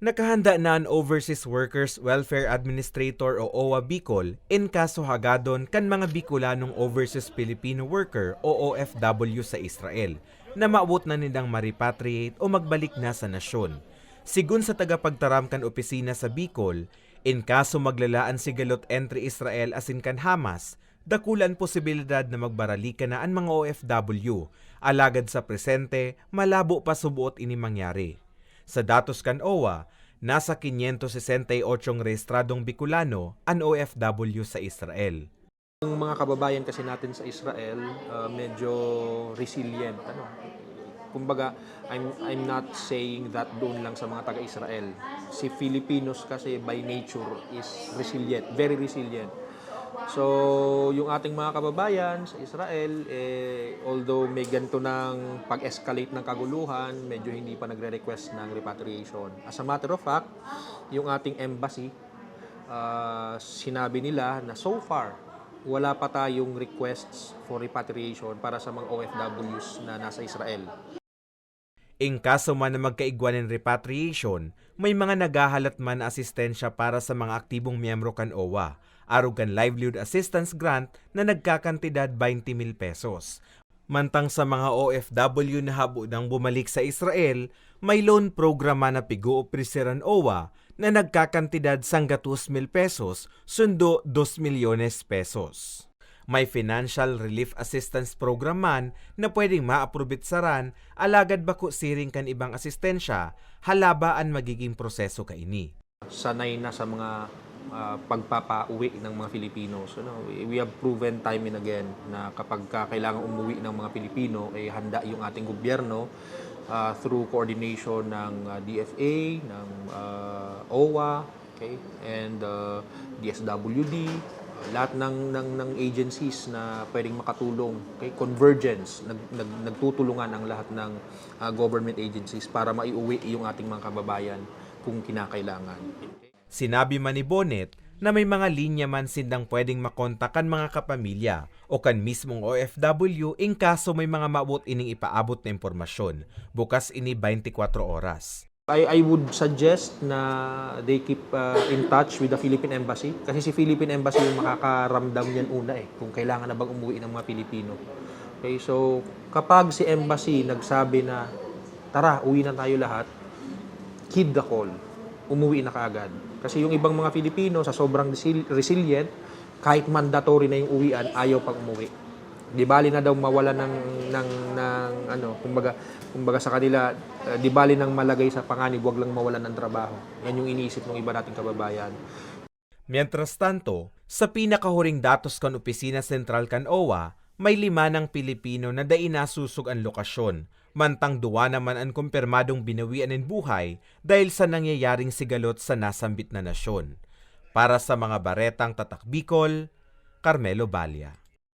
Nakahanda na ang Overseas Workers Welfare Administrator o OWA Bicol in kaso hagadon kan mga Bicolanong Overseas Filipino Worker o OFW sa Israel na maabot na nilang maripatriate o magbalik na sa nasyon. Sigun sa tagapagtaram kan opisina sa Bicol, in kaso maglalaan si galot entry Israel asin kan Hamas, dakulan posibilidad na magbaralika na ang mga OFW, alagad sa presente, malabo pa subuot ini mangyari. Sa datos kan OWA, nasa 568 rehistradong Bicolano ang OFW sa Israel. Ang mga kababayan kasi natin sa Israel, uh, medyo resilient. Ano? Kumbaga, I'm, I'm not saying that doon lang sa mga taga-Israel. Si Filipinos kasi by nature is resilient, very resilient. So, yung ating mga kababayan sa Israel, eh, although may ganito ng pag-escalate ng kaguluhan, medyo hindi pa nagre-request ng repatriation. As a matter of fact, yung ating embassy, ah, sinabi nila na so far, wala pa tayong requests for repatriation para sa mga OFWs na nasa Israel. In kaso man na magkaigwan ng repatriation, may mga nagahalat man asistensya para sa mga aktibong miyembro kan OWA, arugan livelihood assistance grant na nagkakantidad 20 mil pesos. Mantang sa mga OFW na habo nang bumalik sa Israel, may loan programa na pigo-opriseran OWA na nagkakantidad sangga 2 mil pesos, sundo 2 milyones pesos. May financial relief assistance program man na pwedeng maaprobit saran alagad bako siring kan ibang asistensya halabaan magiging proseso kaini. sanay na sa mga ah, pagpapauwi ng mga Filipinos. Ano, we, we have proven time and again na kapag ka kailangan umuwi ng mga Pilipino, eh handa yung ating gobyerno ah, through coordination ng ah, DFA, ng ah, OWA, okay, and ah, DSWD, lahat ng, ng, ng agencies na pwedeng makatulong, okay, convergence, nag, nag, nagtutulungan ang lahat ng ah, government agencies para maiuwi yung ating mga kababayan kung kinakailangan. Sinabi man ni Bonnet na may mga linya man sindang pwedeng makontakan mga kapamilya o kan mismong OFW in kaso may mga maabot ining ipaabot na impormasyon. Bukas ini 24 oras. I, I would suggest na they keep uh, in touch with the Philippine Embassy kasi si Philippine Embassy yung makakaramdam niyan una eh kung kailangan na bang umuwi ng mga Pilipino. Okay, so kapag si Embassy nagsabi na tara, uwi na tayo lahat, heed the call. Umuwi na kaagad. Kasi yung ibang mga Pilipino sa sobrang resil- resilient, kahit mandatory na yung uwian, ayaw pang umuwi. Di bali na daw mawala ng ng ng ano, kumbaga kumbaga sa kanila, uh, di bali nang malagay sa panganib, wag lang mawalan ng trabaho. Yan yung iniisip ng iba nating kababayan. Mientras tanto, sa pinakahuring datos kan Opisina Sentral kan OWA, may lima ng Pilipino na dai nasusog ang lokasyon, mantang duwa naman ang kumpirmadong binawian ng buhay dahil sa nangyayaring sigalot sa nasambit na nasyon. Para sa mga baretang tatak Bicol, Carmelo Balia.